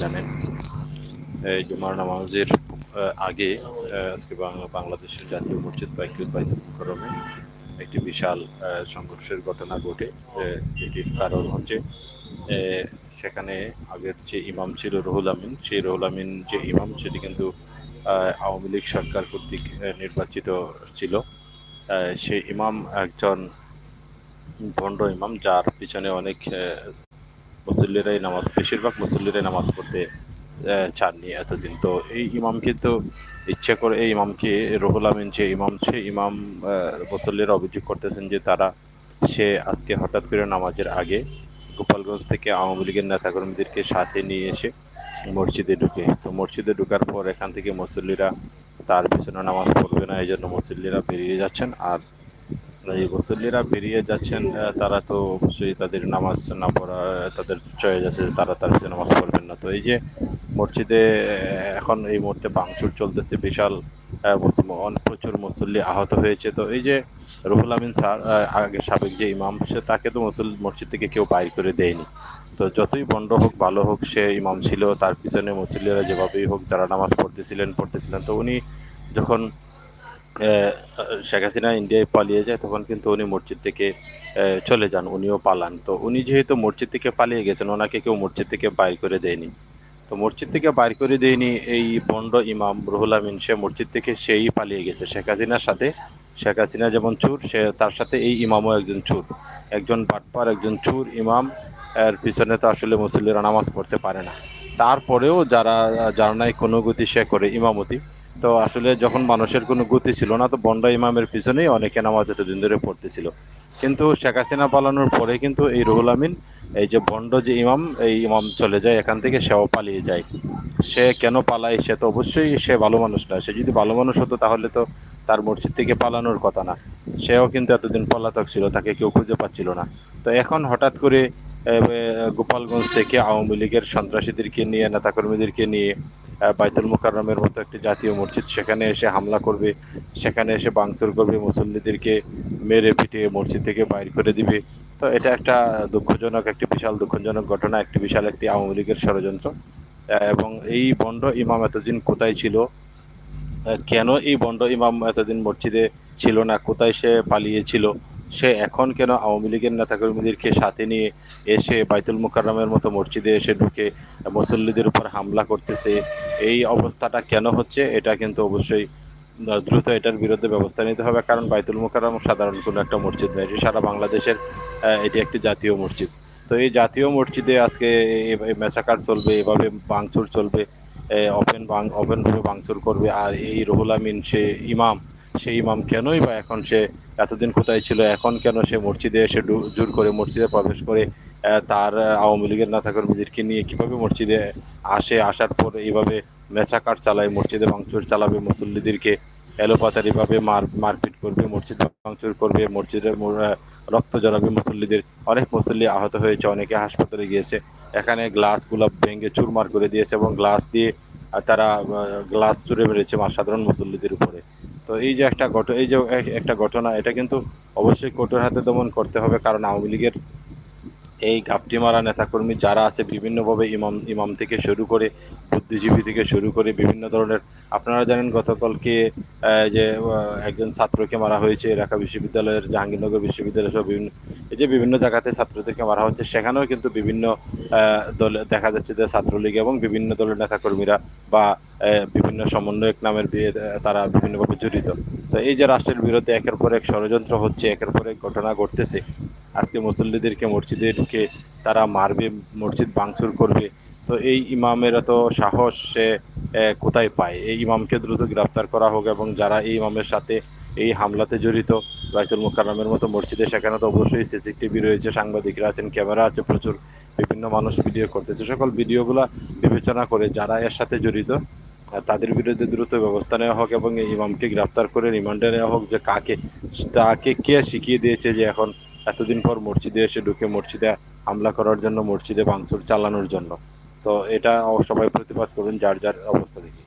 জানেন, এই জুমার নামাজের আগে আজকে বাংলা, বাংলাদেশের জাতীয় মসজিদ বাইকুল একটি বিশাল সংঘর্ষের ঘটনা ঘটে এটির কারণ হচ্ছে সেখানে আগের যে ইমাম ছিল রহুল আমিন, সেই রুহুল আমিন যে ইমাম, সেটি কিন্তু আওয়ামী লীগ সরকার কর্তৃক নির্বাচিত ছিল। সেই ইমাম একজন ভণ্ড ইমাম, যার পিছনে অনেক মুসল্লিরাই নামাজ, বেশিরভাগ মুসল্লিরাই নামাজ পড়তে চাননি এতদিন। তো এই ইমাম কিন্তু ইচ্ছে করে, এই ইমামকে রুহুল আমিন, যে ইমাম সে ইমাম মুসল্লিরা অভিযোগ করতেছেন যে তারা, সে আজকে হঠাৎ করে নামাজের আগে গোপালগঞ্জ থেকে আওয়ামী লীগের নেতাকর্মীদেরকে সাথে নিয়ে এসে মসজিদে ঢুকে। তো মসজিদে ঢোকার পর এখান থেকে মুসল্লিরা তার পিছনে নামাজ পড়বে না এই জন্য মুসল্লিরা বেরিয়ে যাচ্ছেন। আর মুসল্লিরা বেরিয়ে যাচ্ছেন তারা তো অবশ্যই তাদের নামাজ না পড়া তাদের চয়ে যাচ্ছে তারা তার নামাজ পড়বেন না। তো এই যে মসজিদে এখন এই মুহূর্তে ভাঙচুর চলতেছে, বিশাল অনেক প্রচুর মুসল্লি আহত হয়েছে। তো এই যে রুহুল আমিন স্যার আগে সাবেক যে ইমাম, সে তাকে তো মুসল মসজিদ থেকে কেউ বাইর করে দেয়নি। তো যতই বন্ড হোক, ভালো হোক, সে ইমাম ছিল, তার পিছনে মুসল্লিরা যেভাবেই হোক, যারা নামাজ পড়তেছিলেন পড়তেছিলেন। তো উনি যখন শেখ হাসিনা ইন্ডিয়ায় পালিয়ে যায়, তখন কিন্তু উনি মসজিদ থেকে চলে যান, উনিও পালান। তো উনি যেহেতু মসজিদ থেকে পালিয়ে গেছেন, ওনাকে কেউ মসজিদ থেকে বাইর করে দেয়নি। তো মসজিদ থেকে বাইর করে দেয়নি এই বন্ড ইমাম রুহুল আমিন, সে মসজিদ থেকে সেই পালিয়ে গেছে। শেখ হাসিনার সাথে, শেখ হাসিনা যেমন চুর, সে তার সাথে এই ইমামও একজন চুর। একজন বাটপার, একজন চুর ইমাম, এর পিছনে তো আসলে মুসল্লিরা নামাজ পড়তে পারে না। তারপরেও যারা যারা কোনো গতি সে করে ইমামতি। তো আসলে যখন মানুষের কোনো গতি ছিল না, তো বন্ডা ইমামের পিছনেই অনেকে নামাজ এতদিন ধরে পড়তেছিল। কিন্তু শেখ হাসিনা পালানোর পরে কিন্তু এই রুহুল আমিন, এই যে বন্ড যে ইমাম, এই ইমাম চলে যায়, এখান থেকে সেও পালিয়ে যায়। সে কেন পালায়, সে তো অবশ্যই সে ভালো মানুষ না। সে যদি ভালো মানুষ হতো, তাহলে তো তার মসজিদ থেকে পালানোর কথা না। সেও কিন্তু এতদিন পলাতক ছিল, তাকে কেউ খুঁজে পাচ্ছিল না। তো এখন হঠাৎ করে গোপালগঞ্জ থেকে আওয়ামী লীগের সন্ত্রাসীদেরকে নিয়ে, নেতাকর্মীদেরকে নিয়ে বাইতুল মুকাররমের মতো একটি জাতীয় মসজিদ। সেখানে এসে হামলা করবে, সেখানে এসে ভাঙচুর করবে, মুসল্লিদেরকে মেরে পিটিয়ে মসজিদ থেকে বাইর করে দিবে। তো এটা একটা দুঃখজনক, একটি বিশাল দুঃখজনক ঘটনা, একটি বিশাল একটি আওয়ামী লীগের ষড়যন্ত্র। এবং এই বন্ড ইমাম এতদিন কোথায় ছিল? কেন এই বন্ড ইমাম এতদিন মসজিদে ছিল না? কোথায় সে পালিয়েছিল? সে এখন কেন আওয়ামী লীগের নেতাকর্মীদেরকে সাথে নিয়ে এসে বাইতুল মুকাররমের মতো মসজিদে এসে ঢুকে মুসল্লিদের উপর হামলা করতেছে? এই অবস্থাটা কেন হচ্ছে, এটা কিন্তু অবশ্যই দ্রুত এটার বিরুদ্ধে ব্যবস্থা নিতে হবে। কারণ বাইতুল মুকাররম সাধারণ কোনো একটা মসজিদ নয় এটি সারা বাংলাদেশের এটি একটি জাতীয় মসজিদ। তো এই জাতীয় মসজিদে আজকে মেসাকার চলবে, এভাবে বাংচুর চলবে ওপেন বাং ওপেনভাবে বাংচুর করবে, আর এই রুহুল আমিন, সে ইমাম সেই ইমাম কেনই বা এখন সে, এতদিন কোথায় ছিল, এখন কেন সে মসজিদে এসে জোর করে মসজিদে প্রবেশ করে তার আওয়ামী লীগের নেতাকর্মীদেরকে নিয়ে কীভাবে মসজিদে আসে, আসার পর এইভাবে মেচাকাট চালায়, মসজিদে ভাঙচুর চালাবে, মুসল্লিদেরকে এলোপাতারিভাবে মার, মারপিট করবে, মসজিদ ভাঙচুর করবে মসজিদের রক্ত জড়াবে মুসল্লিদের। অনেক মুসল্লি আহত হয়েছে, অনেকে হাসপাতালে গিয়েছে। এখানে গ্লাসগুলো ভেঙে চুরমার করে দিয়েছে এবং গ্লাস দিয়ে তারা গ্লাস চুরে মেরেছে সাধারণ মুসল্লিদের উপরে। তো এই যে একটা ঘটনা এই যে একটা ঘটনা, এটা কিন্তু অবশ্যই কঠোর হাতে দমন করতে হবে, কারণ আওয়ামী লীগের এই ঘাপটি মারা নেতাকর্মী যারা আছে, বিভিন্নভাবে ইমাম ইমাম থেকে শুরু করে, বুদ্ধিজীবী থেকে শুরু করে বিভিন্ন ধরনের, আপনারা জানেন গতকালকে যে একজন ছাত্রকে মারা হয়েছে, ঢাকা বিশ্ববিদ্যালয়ের জাহাঙ্গীরনগর বিশ্ববিদ্যালয় সহ বিভিন্ন, এই যে বিভিন্ন জায়গাতে ছাত্রদেরকে মারা হচ্ছে, সেখানেও কিন্তু বিভিন্ন দলে, দেখা যাচ্ছে যে ছাত্রলীগ এবং বিভিন্ন দলের নেতাকর্মীরা বা বিভিন্ন সমন্বয়ক নামের বিয়ে, তারা বিভিন্নভাবে জড়িত। তো এই যে রাষ্ট্রের বিরুদ্ধে একের পর এক ষড়যন্ত্র হচ্ছে, একের পর এক ঘটনা ঘটতেছে আজকে মুসল্লিদেরকে মসজিদে ঢুকে তারা মারবে, মসজিদ ভাঙচুর করবে। তো এই ইমামের এত সাহস সে কোথায় পায়? এই ইমামকে দ্রুত গ্রেপ্তার করা হোক এবং যারা এই ইমামের সাথে এই হামলাতে জড়িত, বাইতুল মুকাররমের মতো মসজিদে, সেখানে তো অবশ্যই সিসিটিভি রয়েছে, সাংবাদিকরা আছেন, ক্যামেরা আছে, প্রচুর বিভিন্ন মানুষ ভিডিও করতেছে। সকল ভিডিওগুলো বিবেচনা করে যারা এর সাথে জড়িত, তাদের বিরুদ্ধে দ্রুত ব্যবস্থা নেওয়া হোক এবং এই ইমামকে গ্রেপ্তার করে রিমান্ডে নেওয়া হোক যে কাকে, তাকে কে শিখিয়ে দিয়েছে যে এখন এতদিন পর মসজিদে এসে ঢুকে মসজিদে হামলা করার জন্য, মসজিদে ভাঙচুর চালানোর জন্য। তো এটা সবাই প্রতিবাদ করুন, যার যার অবস্থা দেখি।